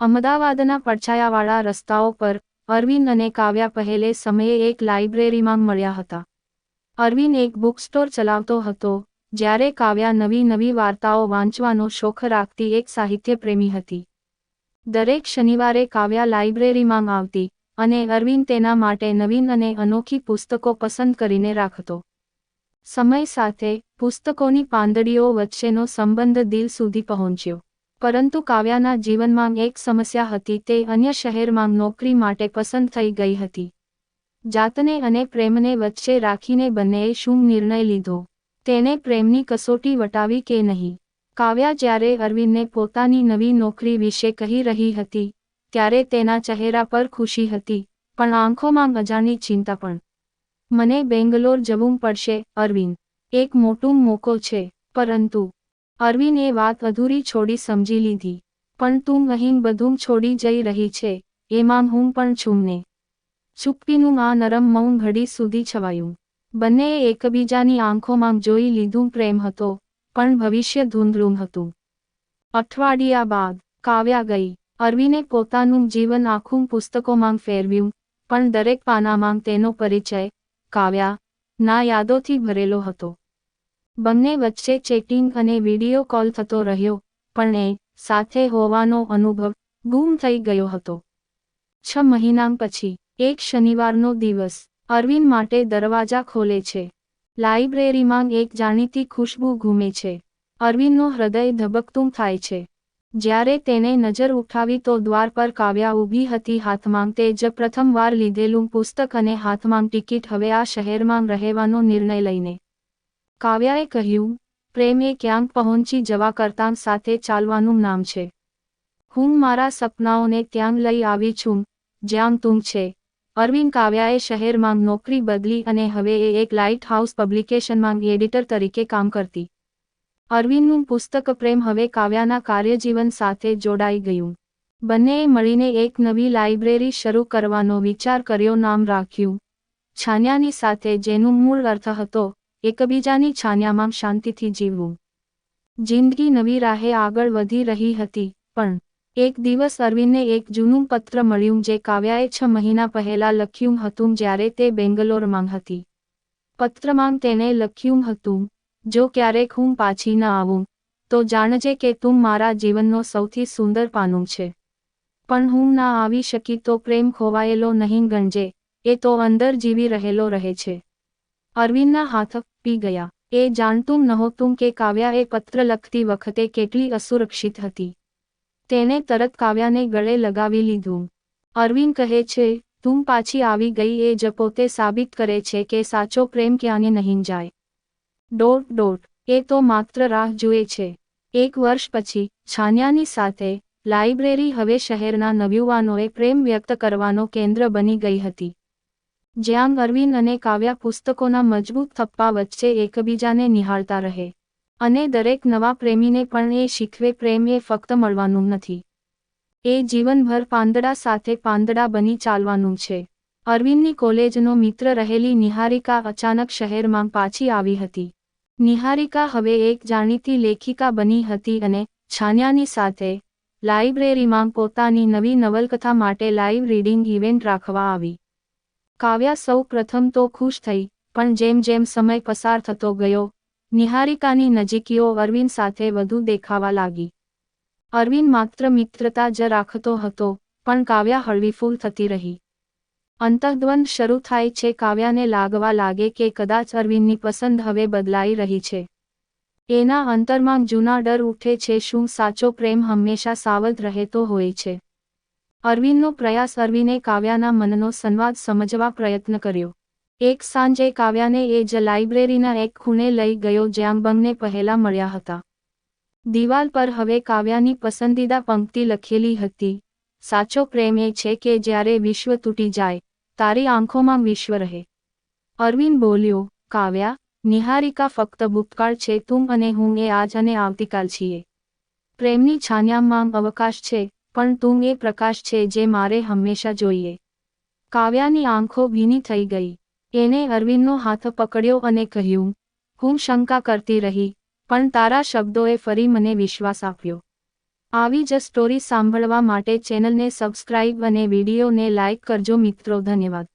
અમદાવાદના પડછાયાવાળા રસ્તાઓ પર અરવિંદ અને કાવ્યા પહેલે સમયે એક લાઇબ્રેરીમાં મળ્યા હતા. અરવિંદ એક બુક સ્ટોર ચલાવતો હતો, જ્યારે કાવ્યા નવી નવી વાર્તાઓ વાંચવાનો શોખ રાખતી એક સાહિત્યપ્રેમી હતી. દરેક શનિવારે કાવ્યા લાઇબ્રેરીમાં આવતી અને અરવિંદ તેના માટે નવીન અને અનોખી પુસ્તકો પસંદ કરીને રાખતો. સમય સાથે પુસ્તકોની પાંદડીઓ વચ્ચેનો સંબંધ દિલ સુધી પહોંચ્યો. પરંતુ કાવ્યાના જીવનમાં એક સમસ્યા હતી તે અન્ય શહેરમાં નોકરી માટે પસંદ થઈ ગઈ હતી. જાતને અને પ્રેમને વચ્ચે રાખીને બંનેએ શું નિર્ણય લીધો? તેને પ્રેમની કસોટી વટાવી કે નહીં? કાવ્યા જ્યારે અરવિંદને પોતાની નવી નોકરી વિશે કહી રહી હતી, ત્યારે તેના ચહેરા પર ખુશી હતી, પણ આંખોમાં અજાણી ચિંતા પણ. મને બેંગ્લોર જવું પડશે, અરવિંદ. એક મોટું મોકો છે, પરંતુ અરવિંદ એ વાત અધૂરી છોડી સમજી લીધી. પણ તું અહીં બધું છોડી જઈ રહી છે, એમાં હું પણ છું ને. ચુપ્પીનું આ નરમ મૌન ઘડી સુધી છવાયું. બંનેએ એકબીજાની આંખોમાં જોઈ લીધું પ્રેમ હતો, પણ ભવિષ્ય ધૂંધળું હતું. અઠવાડિયા બાદ કાવ્યા ગઈ. અરવિને પોતાનું જીવન આખું પુસ્તકોમાં ફેરવ્યું, પણ દરેક પાનામાં તેનો પરિચય કાવ્યા ના યાદોથી ભરેલો હતો. બંને વચ્ચે ચેટિંગ અને વીડિયો કોલ થતો રહ્યો, પણ એ સાથે હોવાનો અનુભવ ગુમ થઈ ગયો હતો. છ મહિના પછી, એક શનિવારનો દિવસ, અરવિંદ માટે દરવાજા ખોલે છે. લાઇબ્રેરીમાં એક જાણીતી ખુશ્બુ ઘૂમે છે. અરવિંદનો હૃદય ધબકતું થાય છે. જ્યારે તેને નજર ઉઠાવી તો દ્વાર પર કાવ્યા ઊભી હતી હાથમાં તે જ પ્રથમવાર લીધેલું પુસ્તક અને હાથમાં ટિકિટ. હવે આ શહેરમાં રહેવાનો નિર્ણય લઈને કાવ્યાએ કહ્યું, પ્રેમ એ ક્યાંક પહોંચી જવા કરતાં સાથે ચાલવાનું નામ છે. હું મારા સપનાઓને ત્યાં લઈ આવી છું, જ્યાં તું છે. અરવિંદ કાવ્યાએ શહેરમાં નોકરી બદલી અને હવે એ એક લાઇટ હાઉસ પબ્લિકેશનમાં એડિટર તરીકે કામ કરતી. અરવિંદનું પુસ્તક પ્રેમ હવે કાવ્યાના કાર્યજીવન સાથે જોડાઈ ગયું. બંનેએ મળીને એક નવી લાઇબ્રેરી શરૂ કરવાનો વિચાર કર્યો, નામ રાખ્યું. છાન્યાની સાથે, જેનું મૂળ અર્થ હતો એકબીજાની છાન્યામાં શાંતિથી જીવવું. જિંદગી નવી રાહે આગળ વધી રહી હતી, પણ એક દિવસ અરવિંદને એક જૂનું પત્ર મળ્યું જે કાવ્યાએ છ મહિના પહેલા લખ્યું હતું જ્યારે તે બેંગલોરમાં હતી. પત્રમાં તેને લખ્યું હતું, જો ક્યારેક હું પાછી ન આવું, તો જાણજે કે તું મારા જીવનનો સૌથી સુંદર પાનું છે. પણ હું ના આવી શકી તો પ્રેમ ખોવાયેલો નહીં ગણજે, એ તો અંદર જીવી રહેલો રહે છે. અરવિંદના હાથ પી ગયા. એ જાણતું નહોતું કે કાવ્યા એ પત્ર લખતી વખતે કેટલી અસુરક્ષિત હતી. તેને તરત કાવ્યાને ગળે લગાવી લીધું. અરવિંદ કહે છે, તું પાછી આવી ગઈ એ જ પોતે સાબિત કરે છે કે સાચો પ્રેમ ક્યાંને નહીં જાય. Dot dot. એ તો માત્ર રાહ જુએ છે. એક વર્ષ પછી, છાન્યાની સાથે, લાઇબ્રેરી હવે શહેરના નવયુવાનોએ પ્રેમ વ્યક્ત કરવાનો કેન્દ્ર બની ગઈ હતી. જ્યાં અરવિંદ અને કાવ્યા પુસ્તકોના મજબૂત થપ્પા વચ્ચે એકબીજાને નિહાળતા રહે. અને દરેક નવા પ્રેમીને પણ એ શીખવે પ્રેમ એ ફક્ત મળવાનું નથી. એ જીવનભર પાંદડા સાથે પાંદડા બની ચાલવાનું છે. અરવિંદની કોલેજનો મિત્ર રહેલી નિહારિકા અચાનક શહેરમાં પાછી આવી હતી. નિહારિકા હવે એક જાણીતી લેખિકા બની હતી અને છાન્યાની સાથે લાઇબ્રેરીમાં પોતાની નવી નવલકથા માટે લાઇવ રીડિંગ ઇવેન્ટ રાખવા આવી. કાવ્યા સૌ પ્રથમ તો ખુશ થઈ, પણ જેમ જેમ સમય પસાર થતો ગયો, નિહારિકાની નજીકીઓ અરવિંદ સાથે વધુ દેખાવા લાગી. અરવિંદ માત્ર મિત્રતા જ રાખતો હતો, પણ કાવ્યા હળવીફૂલ થતી રહી. અંતઃદ્વંદ શરૂ થાય છે કાવ્યાને લાગવા લાગે કે કદાચ અરવિંદની પસંદ હવે બદલાઈ રહી છે. એના અંતરમાં જૂના ડર ઉઠે છે શું સાચો પ્રેમ હંમેશા સાવધ રહેતો હોય છે. અરવિંદનો પ્રયાસ અરવિંદે કાવ્યાના મનનો સંવાદ સમજવા પ્રયત્ન કર્યો. એક સાંજે કાવ્યાને એ જ લાઇબ્રેરીના એક ખૂણે લઈ ગયો જ્યાં બંગને પહેલા મળ્યા હતા. દિવાલ પર હવે કાવ્યાની પસંદીદા પંક્તિ લખેલી હતી. સાચો પ્રેમ એ છે કે જ્યારે વિશ્વ તૂટી જાય, તારી આંખોમાં વિશ્વ રહે. અરવિંદ બોલ્યો, કાવ્યા, નિહારિકા ફક્ત ભૂતકાળ છે, તું અને હું એ આજ અને આવતીકાલ છીએ. પ્રેમની છાન્યામાં અવકાશ છે પણ તું એ પ્રકાશ છે જે મારે હંમેશા જોઈએ. કાવ્યાની આંખો ભીની થઈ ગઈ. એને અરવિંદનો હાથ પકડ્યો અને કહ્યું, હું શંકા કરતી રહી, પણ તારા શબ્દોએ ફરી મને વિશ્વાસ આપ્યો. આવી જ સ્ટોરી સાંભળવા માટે ચેનલને સબસ્ક્રાઇબ અને વિડીયોને લાઇક કરજો મિત્રો, ધન્યવાદ.